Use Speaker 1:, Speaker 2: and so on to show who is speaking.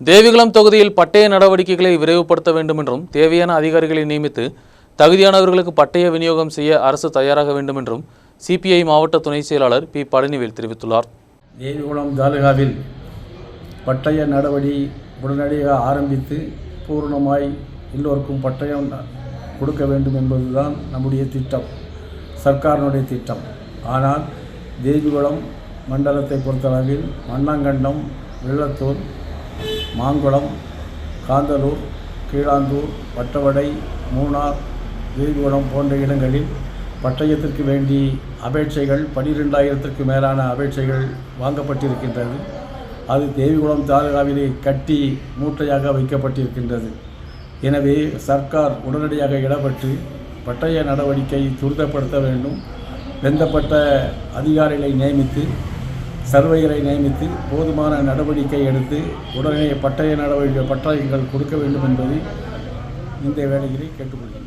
Speaker 1: தேவிகுளம் தொகுதியில் பட்டய நடவடிக்கைகளை விரைவுபடுத்த வேண்டும் என்றும் தேவையான அதிகாரிகளை நியமித்து தகுதியானவர்களுக்கு பட்டய விநியோகம் செய்ய அரசு தயாராக வேண்டும் என்றும் சிபிஐ மாவட்ட துணை செயலாளர் பி. பழனிவேல் தெரிவித்துள்ளார்.
Speaker 2: தேவிகுளம் தாலுகாவில் பட்டய நடவடி உடனடியாக ஆரம்பித்து பூரணமாய் எல்லோருக்கும் பட்டயம் கொடுக்க வேண்டும் என்பதுதான் நம்முடைய திட்டம் சர்க்காரினுடைய திட்டம். ஆனால் தேவிகுளம் மண்டலத்தை பொறுத்தளவில் மண்ணாங்கண்டம் வெள்ளத்தூர் மாங்குளம் காந்தலூர் கீழாந்தூர் வட்டவடை மூணார் தேவிகுளம் போன்ற இடங்களில் பட்டயத்திற்கு வேண்டி அபேட்சைகள் பனிரெண்டாயிரத்திற்கு மேலான அபேட்சைகள் வாங்கப்பட்டிருக்கின்றது. அது தேவிகுளம் தாலுகாவிலே கட்டி மூட்டையாக வைக்கப்பட்டிருக்கின்றது. எனவே சர்க்கார் உடனடியாக இடப்பட்டு பட்டய நடவடிக்கை துரிதப்படுத்த வேண்டும். வெந்தப்பட்ட அதிகாரிகளை நியமித்து சர்வையரை நியமித்து போதுமான நடவடிக்கை எடுத்து உடனே பட்டய நடவடிக்கை பட்டயங்கள் கொடுக்க வேண்டும் என்பதை இந்த வேலைகளை கேட்டுக்கொள்கிறேன்.